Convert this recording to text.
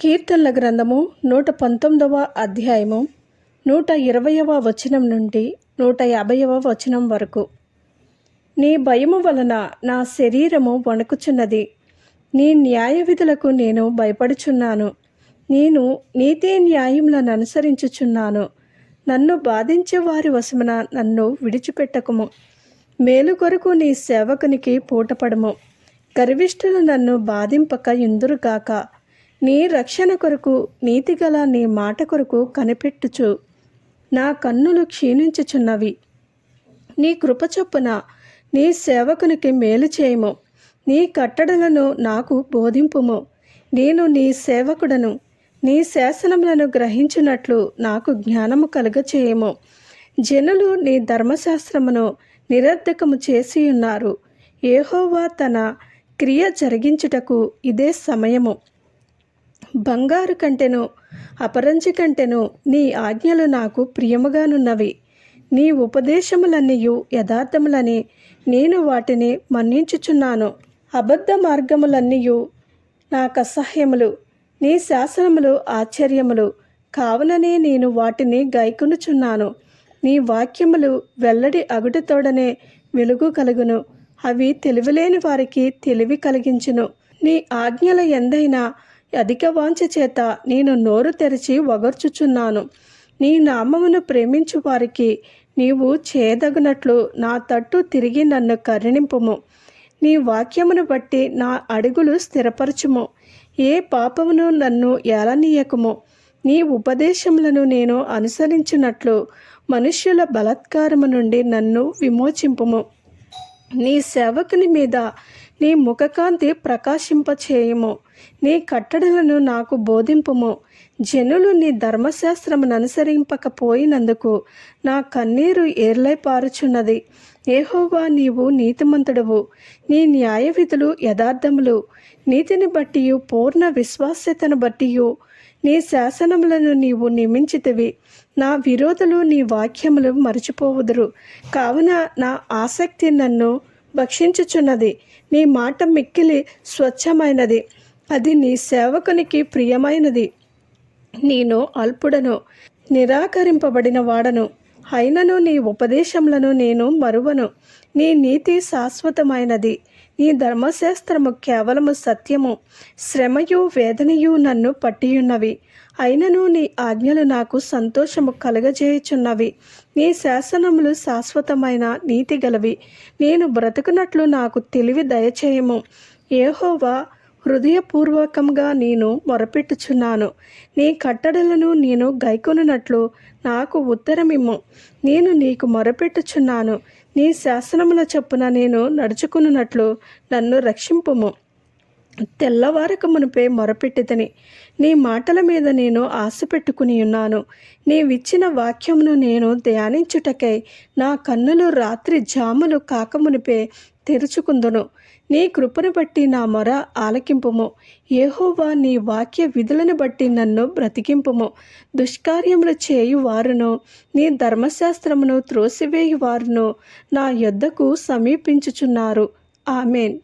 కీర్తనల గ్రంథము నూట పంతొమ్మిదవ అధ్యాయము నూట ఇరవయవ వచనం నుండి నూట యాభైవ వచనం వరకు. నీ భయము వలన నా శరీరము వణుకుచున్నది. నీ న్యాయ విధులకు నేను భయపడుచున్నాను. నేను నీతి న్యాయములను అనుసరించుచున్నాను. నన్ను బాధించే వారి వశమున నన్ను విడిచిపెట్టకుము. మేలు కొరకు నీ సేవకునికి పూటపడము. గర్విష్ఠులు నన్ను బాధింపక ఎందురుగాక నీ రక్షణ కొరకు నీతిగల నీ మాట కొరకు కనిపెట్టుచు. నా కన్నులు క్షీణించుచున్నవి. నీ కృప చొప్పున నీ సేవకునికి మేలు చేయము. నీ కట్టడలను నాకు బోధింపుము. నేను నీ సేవకుడను. నీ శాసనములను గ్రహించినట్లు నాకు జ్ఞానము కలుగచేయము జనులు నీ ధర్మశాస్త్రమును నిరర్ధకము చేసి ఉన్నారు ఏహోవా తన క్రియ జరిగించుటకు ఇదే సమయము. బంగారు కంటెను అపరంచి కంటెను నీ ఆజ్ఞలు నాకు ప్రియముగానున్నవి. నీ ఉపదేశములన్నీయు యథార్థములని నేను వాటిని మన్నించుచున్నాను. అబద్ధ మార్గములన్నీయు నాకు అసహ్యములు నీ శాసనములు ఆశ్చర్యములు. కావుననే నేను వాటిని గైకొనుచున్నాను నీ వాక్యములు వెల్లడి అగుటితోడనే వెలుగు కలుగును. అవి తెలివిలేని వారికి తెలివి కలిగించును. నీ ఆజ్ఞల ఎందైనా అధిక వాంఛ చేత నేను నోరు తెరిచి వగర్చుచున్నాను. నీ నామమును ప్రేమించు వారికి నీవు చేయదగినట్లు నా తట్టు తిరిగి నన్ను కరుణింపుము. నీ వాక్యమును బట్టి నా అడుగులు స్థిరపరచుము. ఏ పాపమును నన్ను ఏలనీయకము. నీ ఉపదేశములను నేను అనుసరించినట్లు మనుష్యుల బలత్కారము నుండి నన్ను విమోచింపుము. నీ సేవకుని మీద నీ ముఖకాంతి ప్రకాశింపచేయము. నీ కట్టడలను నాకు బోధింపుము. జనులు నీ ధర్మశాస్త్రమును అనుసరింపకపోయినందుకు నా కన్నీరు ఏర్లై పారుచున్నది ఏహోవా నీవు నీతిమంతుడవు. నీ న్యాయ విధులు యథార్థములు. నీతిని బట్టి పూర్ణ విశ్వాస్యతను బట్టి నీ శాసనములను నీవు నియమించితివి. నా విరోధులు నీ వాక్యములు మరచిపోవుదురు. కావున నా ఆసక్తి నన్ను భక్షించుచున్నది. నీ మాట మిక్కిలి స్వచ్ఛమైనది. అది నీ సేవకునికి ప్రియమైనది. నేను అల్పుడను నిరాకరింపబడిన వాడను. అయినను నీ ఉపదేశములను నేను మరువను. నీ నీతి శాశ్వతమైనది. నీ ధర్మశాస్త్రము కేవలము సత్యము. శ్రమయు వేదనయు నన్ను పట్టియున్నవి. అయినను నీ ఆజ్ఞలు నాకు సంతోషము కలగజేయుచున్నవి. నీ శాసనములు శాశ్వతమైన నీతి గలవి. నేను బ్రతుకున్నట్లు నాకు తెలివి దయచేయము. ఏహోవా హృదయపూర్వకంగా నేను మొరపెట్టుచున్నాను. నీ కట్టడలను నేను గైకొనున్నట్లు నాకు ఉత్తరమిమ్ము. నేను నీకు మొరపెట్టుచున్నాను. నీ శాసనముల చొప్పున నేను నడుచుకున్నట్లు నన్ను రక్షింపుము. తెల్లవారక మునిపే మొరపెట్టితని. నీ మాటల మీద నేను ఆశ పెట్టుకుని ఉన్నాను. నీవిచ్చిన వాక్యమును నేను ధ్యానించుటకై నా కన్నులు రాత్రి జాములు కాకమునిపే తెరుచుకుందును. నీ కృపను బట్టి నా మొర ఆలకింపుము. ఏహోవా నీ వాక్య విధులను బట్టి నన్ను బ్రతికింపుము. దుష్కార్యములు చేయు వారును నీ ధర్మశాస్త్రమును త్రోసివేయు వారును నా యొద్దకు సమీపించుచున్నారు. ఆమెన్.